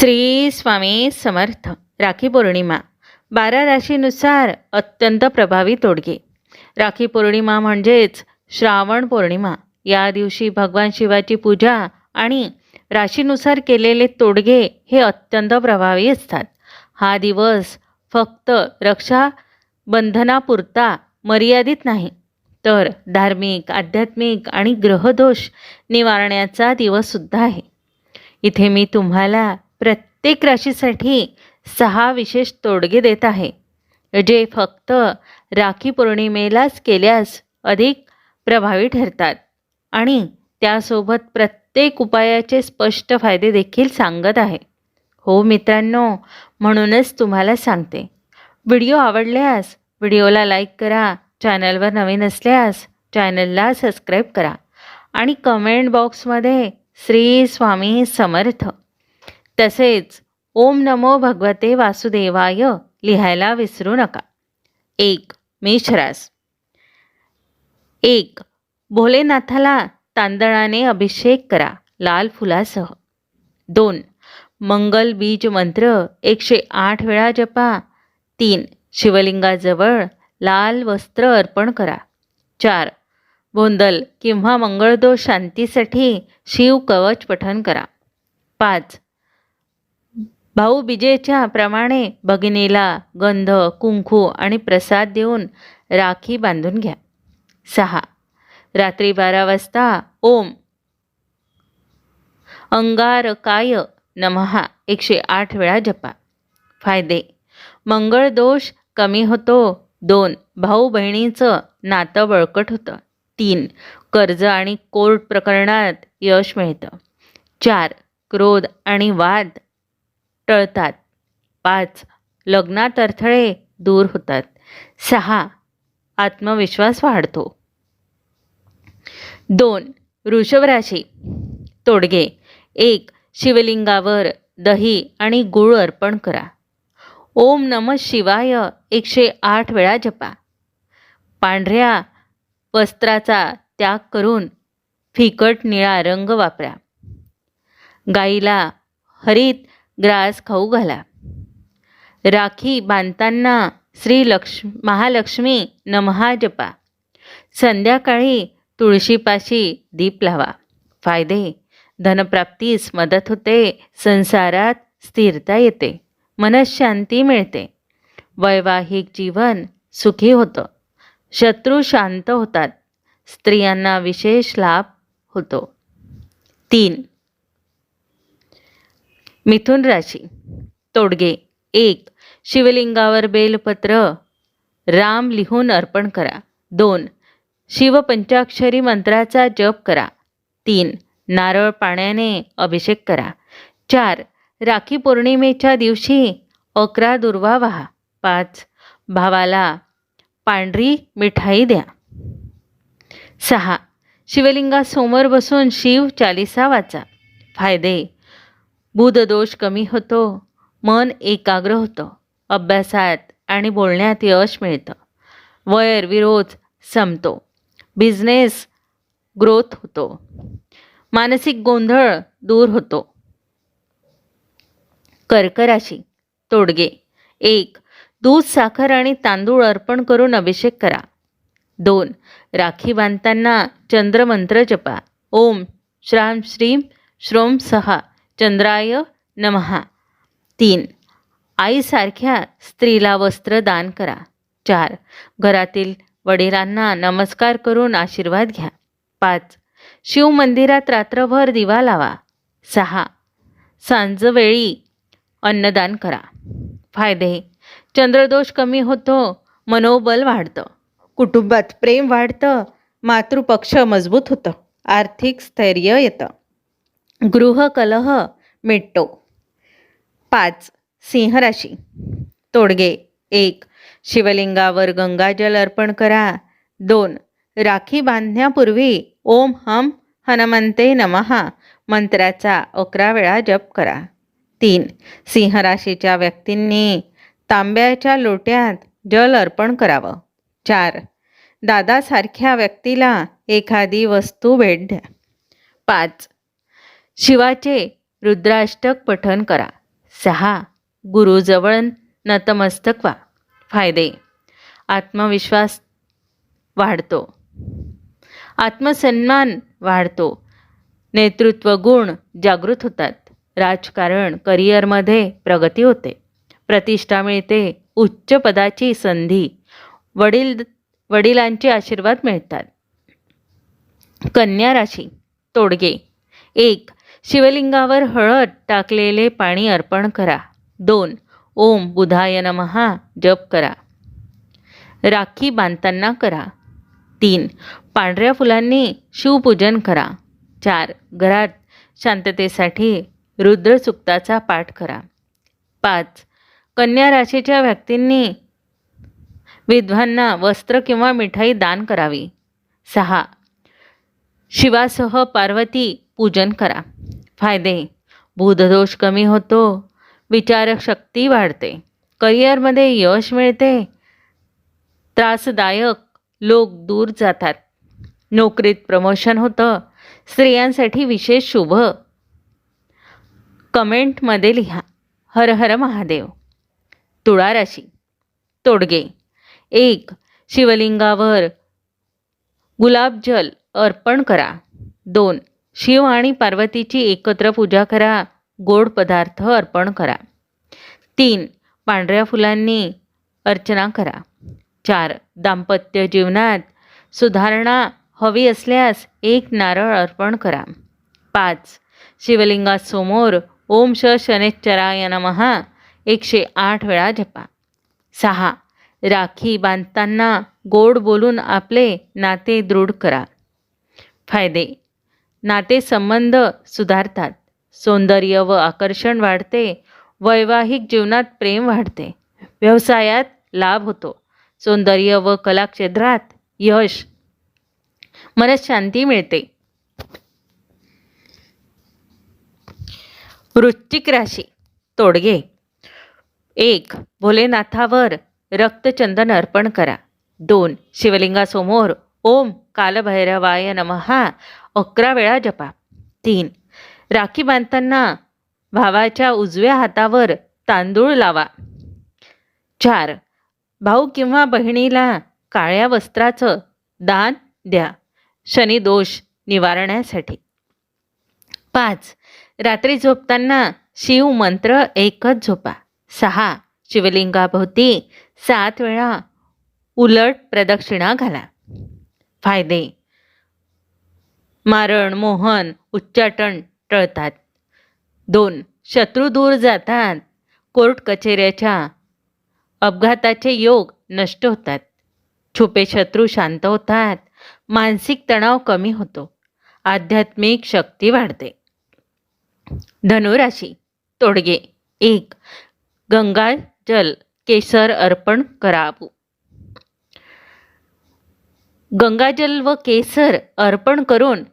श्री स्वामी समर्थ. राखी पौर्णिमा. बारा राशीनुसार अत्यंत प्रभावी तोडगे. राखी पौर्णिमा म्हणजेच श्रावण पौर्णिमा. या दिवशी भगवान शिवाची पूजा आणि राशीनुसार केलेले तोडगे हे अत्यंत प्रभावी असतात. हा दिवस फक्त रक्षाबंधनापुरता मर्यादित नाही तर धार्मिक आध्यात्मिक आणि ग्रहदोष निवारण्याचा दिवससुद्धा आहे. इथे मी तुम्हाला प्रत्येक राशीसाठी सहा विशेष तोडगे देत आहे. जे फक्त राखी पौर्णिमेलाच केल्यास अधिक प्रभावी ठरतात. आणि त्यासोबत प्रत्येक उपायाचे स्पष्ट फायदे देखील सांगत आहे. हो मित्रांनो म्हणूनच तुम्हाला सांगते. व्हिडिओ आवडल्यास व्हिडिओला लाईक करा चॅनलवर नवीन असल्यास चॅनलला सबस्क्राईब करा. आणि कमेंट बॉक्समध्ये श्री स्वामी समर्थ. तसेच ओम नमो भगवते वासुदेवाय लिहायला विसरू नका. एक मेषरास एक भोलेनाथाला तांदळाने अभिषेक करा लाल फुलासह. दोन मंगल बीज मंत्र एकशे आठ वेळा जपा. तीन शिवलिंगाजवळ लाल वस्त्र अर्पण करा. चार गोंधल किंवा मंगळदोष शांतीसाठी शिव कवच पठन करा. पाच भाऊबीजेच्या प्रमाणे भगिनीला गंध कुंकू आणि प्रसाद देऊन राखी बांधून घ्या. सहा. रात्री बारा वाजता ओम. अंगारकाय नमहा एकशे आठ वेळा जपा. फायदे. मंगळ दोष कमी होतो. दोन. भाऊ बहिणीचं नातं बळकट होतं. तीन. कर्ज आणि कोर्ट प्रकरणात यश मिळतं. चार. क्रोध आणि वाद टळतात. पाच लग्नात अडथळे दूर होतात. सहा आत्मविश्वास वाढतो. दोन वृषभ राशी तोडगे. एक शिवलिंगावर दही आणि गूळ अर्पण करा. ओम नम शिवाय एकशे आठ वेळा जपा. पांढऱ्या वस्त्राचा त्याग करून फिकट निळा रंग वापरा. गाईला हरित ग्रास खाऊ घाला. राखी बांधताना श्री लक्ष महालक्ष्मी नमहा जपा. संध्याकाळी तुळशीपाशी दीप लावा. फायदे धनप्राप्तीस मदत होते संसारात स्थिरता येते मनशांती मिळते. वैवाहिक जीवन सुखी होतं. शत्रू शांत होतात. स्त्रियांना विशेष लाभ होतो. तीन मिथुन राशी. तोडगे एक. शिवलिंगावर बेलपत्र. राम लिहून अर्पण करा. दोन. शिवपंचाक्षरी मंत्राचा जप करा. तीन. नारळ पाण्याने अभिषेक करा. चार. राखी पौर्णिमेच्या दिवशी अकरा दुर्वा वाहा. पाच. भावाला पांढरी मिठाई द्या. सहा. शिवलिंगासमोर बसून शिव चालिसा वाचा. फायदे. बुधदोष कमी होतो मन एकाग्र होतं अभ्यासात आणि बोलण्यात यश मिळतं. वैर विरोध संपतो बिझनेस ग्रोथ होतो मानसिक गोंधळ दूर होतो. कर्कराशी तोडगे एक दूध साखर आणि तांदूळ अर्पण करून अभिषेक करा. दोन राखी बांधताना चंद्रमंत्र जपा. ओम श्राम श्रीम श्रोम सहा. चंद्राय नमहा तीन. आईसारख्या स्त्रीला वस्त्र दान करा. चार. घरातील वडिलांना नमस्कार करून आशीर्वाद घ्या. पाच. शिवमंदिरात रात्रभर दिवा लावा. सहा. सांजवेळी अन्नदान करा. फायदे. चंद्रदोष कमी होतो मनोबल वाढतं. कुटुंबात प्रेम वाढतं मातृपक्ष मजबूत होतं. आर्थिक स्थैर्य येतं. गृहकलह मिटतो. पाच सिंहराशी. तोडगे. एक शिवलिंगावर गंगाजल अर्पण करा. दोन राखी बांधण्यापूर्वी ओम हम हनुमंते नमहा मंत्राचा अकरा वेळा जप करा. तीन सिंहराशीच्या व्यक्तींनी तांब्याच्या लोट्यात जल अर्पण करावं. चार दादासारख्या व्यक्तीला एखादी वस्तू भेट द्या. पाच शिवाचे रुद्राष्टक पठन करा. सहा. गुरुजवळ नतमस्तक व्हा फायदे. आत्मविश्वास वाढतो. आत्मसन्मान वाढतो. नेतृत्व गुण जागृत होतात. राजकारण करिअरमध्ये प्रगती होते. प्रतिष्ठा मिळते. उच्च पदाची संधी. वडील वडिलांचे आशीर्वाद मिळतात. कन्या राशी. तोडगे. एक. शिवलिंगावर हळद टाकलेले पाणी अर्पण करा. दोन ओम बुधाय नमहा जप करा. राखी बांधताना करा. तीन पांढऱ्या फुलांनी शिवपूजन करा. चार घरात शांततेसाठी रुद्रसुक्ताचा पाठ करा. पाच कन्या राशीच्या व्यक्तींनी विद्वांना वस्त्र किंवा मिठाई दान करावी. सहा शिवासह पार्वती पूजन करा. फायदे. बुधदोष कमी होतो. विचारशक्ती वाढते. करिअरमध्ये यश मिळते. त्रासदायक लोक दूर जातात. नोकरीत प्रमोशन होतं. स्त्रियांसाठी विशेष शुभ. कमेंटमध्ये लिहा. हर हर महादेव. तुळा राशी. तोडगे. एक शिवलिंगावर गुलाबजल अर्पण करा. दोन शिव आणि पार्वतीची एकत्र पूजा करा गोड पदार्थ अर्पण करा. तीन पांढऱ्या फुलांनी अर्चना करा. चार दाम्पत्य जीवनात सुधारणा हवी असल्यास एक नारळ अर्पण करा. पाच शिवलिंगासमोर ओम श शनेश्चराय नमहा एकशे आठ वेळा जपा. सहा राखी बांधताना गोड बोलून आपले नाते दृढ करा. फायदे नातेसंबंध सुधारतात. सौंदर्य व आकर्षण वाढते. वैवाहिक जीवनात प्रेम वाढते. व्यवसायात लाभ होतो. सौंदर्य व कलाक्षेत्रात यश यश मनशांती मिळते. वृश्चिक राशी तोडगे. एक भोलेनाथावर रक्तचंदन अर्पण करा. दोन शिवलिंगासमोर ओम कालभैरवाय नमहा अकरा वेळा जपा. तीन. राखी बांधताना भावाच्या उजव्या हातावर तांदूळ लावा. चार. भाऊ किंवा बहिणीला काळ्या वस्त्राचं दान द्या. शनिदोष निवारण्यासाठी. पाच. रात्री झोपताना शिव मंत्र एकच झोपा. सहा. शिवलिंगाभोवती सात वेळा उलट प्रदक्षिणा घाला. फायदे. मारण मोहन उच्चाटन टळतात. दोन शत्रू दूर जातात. कोर्ट कचेऱ्याच्या अपघाताचे योग नष्ट होतात. छुपे शत्रू शांत होतात. मानसिक तणाव कमी होतो. आध्यात्मिक शक्ती वाढते. धनुराशी तोडगे. एक गंगा जल केसर अर्पण करावं. गंगाजल व केसर अर्पण करून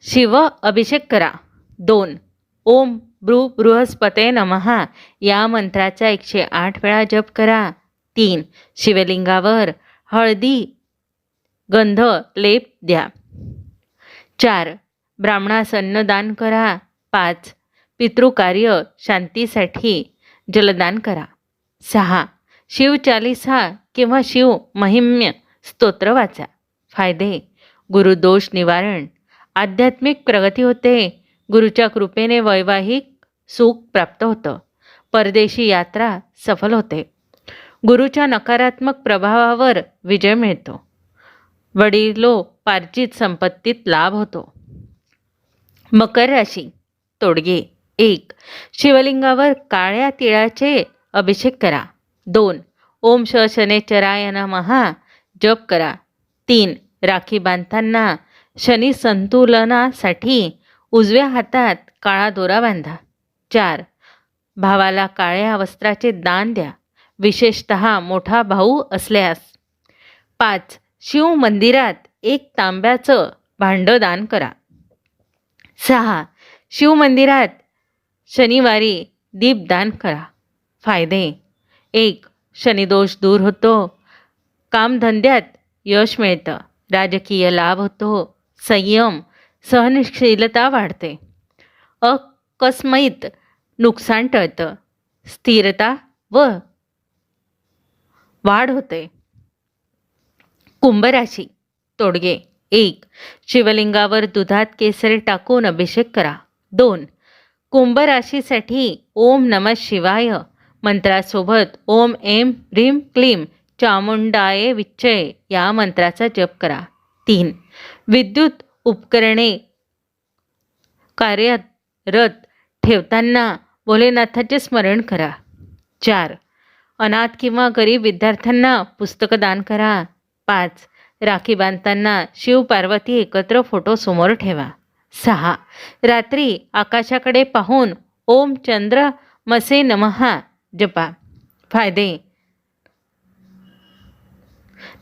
शिव अभिषेक करा. दोन. ओम ब्रू बृहस्पते नमहा या मंत्राचा एकशे आठ वेळा जप करा. तीन. शिवलिंगावर हळदी गंध लेप द्या. चार. ब्राह्मणास अन्नदान करा. पाच. पितृकार्य शांतीसाठी जलदान करा. सहा. शिवचालिसा किंवा शिव महिम्य स्तोत्र वाचा. फायदे. गुरुदोष निवारण. आध्यात्मिक प्रगती होते. गुरुच्या कृपेने वैवाहिक सुख प्राप्त होतं. परदेशी यात्रा सफल होते. गुरुच्या नकारात्मक प्रभावावर विजय मिळतो. वडिलो पार्जित संपत्तीत लाभ होतो. मकर राशी तोडगे. एक शिवलिंगावर काळ्या तिळाचे अभिषेक करा. दोन ओम श शनेचराय नमहा जप करा. तीन. राखी बांधताना शनी संतुलनासाठी उजव्या हातात काळा दोरा बांधा. चार. भावाला काळ्या वस्त्राचे दान द्या. विशेषत मोठा भाऊ असल्यास. पाच. शिव मंदिरात एक तांब्याचं भांडं दान करा. सहा. शिव मंदिरात शनिवारी दीपदान करा. फायदे. एक. शनिदोष दूर होतो. कामधंद्यात यश मिळतं. राजकीय लाभ होतो. संयम सहनशीलता वाढते. अकस्मित नुकसान टळतं. स्थिरता व वाढ होते. कुंभराशी तोडगे. एक शिवलिंगावर दुधात केसर टाकून अभिषेक करा. दोन कुंभ राशीसाठी ओम नम शिवाय मंत्रासोबत ओम एम ह्रीम क्लीम चामुंडाये विच्चय या मंत्राचा जप करा. तीन विद्युत उपकरणे कार्यरत ठेवताना भोलेनाथाचे स्मरण करा. चार अनाथ किंवा गरीब विद्यार्थ्यांना पुस्तकं दान करा. पाच राखी बांधताना शिव पार्वती एकत्र फोटो समोर ठेवा. सहा रात्री आकाशाकडे पाहून ओम चंद्र मसे नमहा जपा. फायदे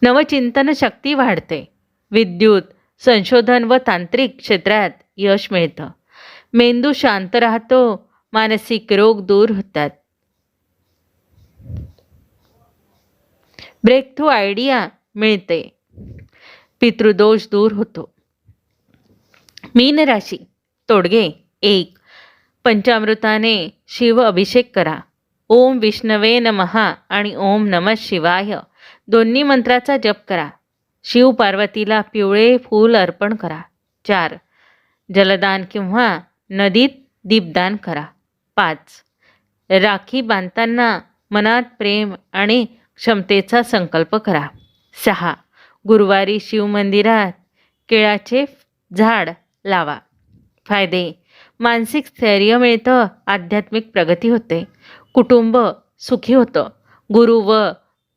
नवचिंतन शक्ती वाढते. विद्युत संशोधन व तांत्रिक क्षेत्रात यश मिळतं. मेंदू शांत राहतो मानसिक रोग दूर होतात. ब्रेक थ्रू आयडिया मिळते. पितृदोष दूर होतो. मीन राशी तोडगे एक. पंचामृताने शिव अभिषेक करा. ओम विष्णवे नमहा आणि ओम नम शिवाय. दोन्ही मंत्राचा जप करा. शिव पार्वतीला पिवळे फूल अर्पण करा. चार. जलदान किंवा नदीत दीपदान करा. पाच. राखी बांधताना मनात प्रेम आणि क्षमतेचा संकल्प करा. सहा. गुरुवारी शिवमंदिरात केळाचे झाड लावा. फायदे. मानसिक स्थैर्य मिळतं आध्यात्मिक प्रगती होते. कुटुंब सुखी होतं. गुरु व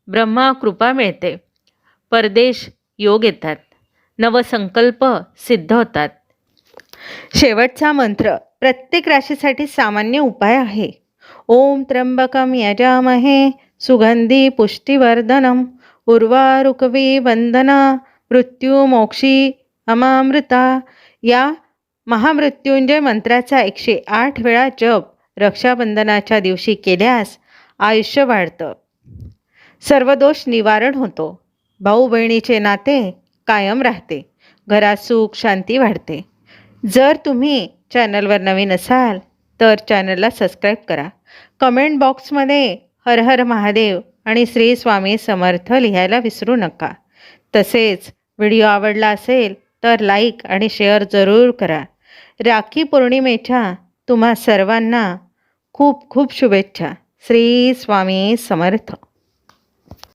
ब्रह्मा कृपा मिळते. परदेश योग येतात. नवसंकल्प सिद्ध होतात. शेवटचा मंत्र प्रत्येक राशीसाठी सामान्य उपाय आहे. ओम त्र्यंबकम यजामहे सुगंधी पुष्टिवर्धनम उर्वारुकवी वंदना मृत्युमोक्षी अमामृता. या महामृत्युंजय मंत्राचा एकशे आठ वेळा जप रक्षाबंधनाच्या दिवशी केल्यास आयुष्य वाढतं. सर्व दोष निवारण होतो. भाऊ बहिणीचे नाते कायम राहते. घरात सुख शांती वाढते. जर तुम्ही चॅनलवर नवीन असाल तर चॅनलला सबस्क्राईब करा. कमेंट बॉक्समध्ये हर हर महादेव आणि श्री स्वामी समर्थ लिहायला विसरू नका. तसेच व्हिडिओ आवडला असेल तर लाईक आणि शेअर जरूर करा. राखी पौर्णिमेच्या तुम्हा सर्वांना खूप खूप शुभेच्छा. श्री स्वामी समर्थ.